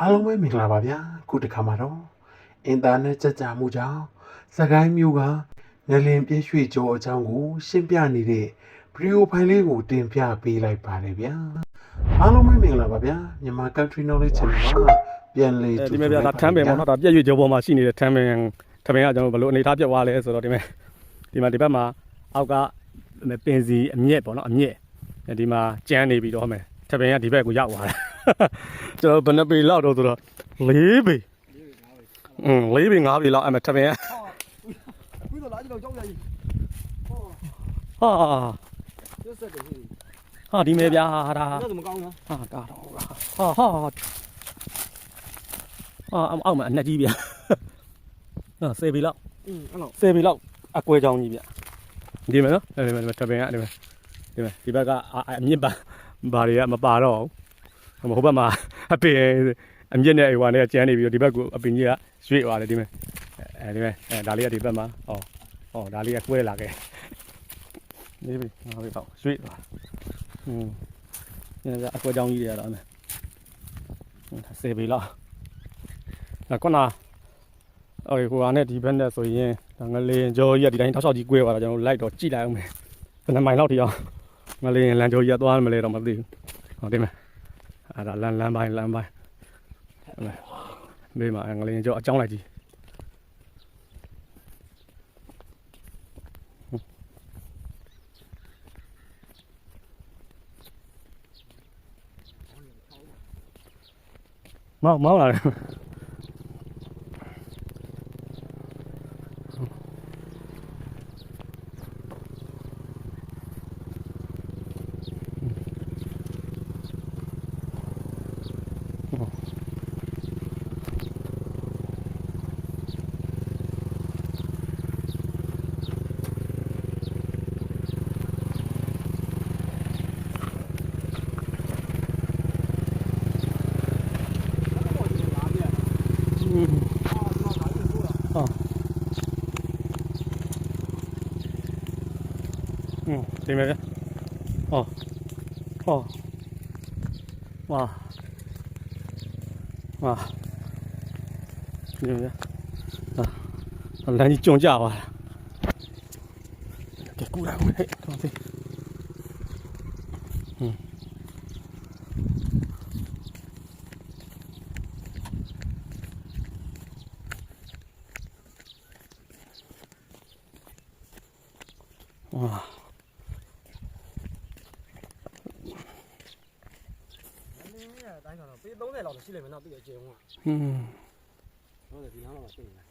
အားလုံးပဲမင်္ဂလာပါဗျာခုတစ်ခါမှာတော့အင်တာနက်ကြကြမှုကြောင့်စကိုင်းမျိုးကငလင်ပြည့်ရွှေကြောအကြောင်းကို ရှင်းပြနေတဲ့ဗီဒီယိုဖိုင်လေးကိုတင်ပြပေးလိုက်ပါတယ်ဗျာအားလုံးပဲမင်္ဂလာပါဗျာမြန်မာ Country Knowledge Channel ကပြန်လေအဲဒီမဲ့ပြဒါထမ်းပင်ပေါ့နော်ဒါပြည့်ရွေ့ကြောပေါ်မှာရှိနေတဲ့ထမ်းပင်ထမ်းပင်ကကျွန်တော်ဘယ်လိုအနေထားပြတ်သွားလဲဆိုတော့ဒီမဲ့ဒီမှာဒီဘက်မှာအောက်ကပင်စီအမြက်ပေါ့နော်အမြက်ဒီမှာကျန်းနေပြီးတော့မယ်ထမ်းပင်ကဒီဘက်ကိုရောက်သွားတယ် ကျွန်တော်ဘယ်နှပေလောက်တော့ဆိုတော့၄ပေอืม၄ပေ၅ပေလောက်အဲ့မဲ့ထမ်းပင်က ပြီးတော့လာကြတော့ကြောက်ရည် ဟာ ရက်ဆက်တယ်ဟိ ဟာဒီမဲ့ဗျာဒါ ဒါတော့မကောင်းနော် ဟာဒါတော့ဟာဟာဟာအောက်မှာအနှက်ကြီးဗျာဟာစေပြီလောက် อืมအဲ့တော့ ဆယ်ပြီလောက်အကွဲချောင်းကြီးဗျဒီမယ်နော်ဒီမယ်ဒီမယ်တပင်ကဒီမယ်ဒီမယ်ဒီဘက်ကအအမြင့်ပါဘာတွေကမပါတော့ဘူး ဟိုဘက်မှာအပင်အမြင့်နဲ့ဟိုဟာနဲ့ကျန်းနေပြီးတော့ဒီဘက်ကအပင်ကြီးကရွေ့သွားတယ်ဒီမဲ့အဲဒီမဲ့အဲဒါလေးကဒီဘက်မှာဟောဟောဒါလေးကကွဲလာခဲ့နေပြီငါပဲပေါ့ရွေ့သွားဟွန်းညနေကအကွဲကြောင်းကြီးတွေရတော့အမေစေပြီလားဒါခုနအော်ဟိုဟာနဲ့ဒီဘက်နဲ့ဆိုရင်ငလင်ကျော်ကြီးကဒီတိုင်းတောက်လျှောက်ကြီးကွဲသွားတာကျွန်တော်လိုက်တော့ကြည့်လိုက်အောင်မယ်ဘယ်နှမိုင်လောက်ထိအောင်ငလင်လန်ကျော်ကြီးကသွားမလဲတော့မသိဘူးဟုတ်တယ်မယ် န်လန်ပိုင်းလန်ပိုင်းအဲ့မဲ့ဘေးမှာငလင်ကြောအကြော င်းလိုက်ကြီးမောင်းမောင်းလာတယ်อืมဒီမဲ့ဟောဟောဝါဝါဒီမဲ့ဟာလမ်းကြီးကြုံကြပါလားကဲကူလာဦး ဟာအဲ့ဒါတိုင်းကတော့ပေး30လောက်ရှိလိမ့်မယ်နော်သူ့အကျယ်ဝန်းဟွန်းဟုတ်တယ်ဒီနားတော့ရှိနေတယ်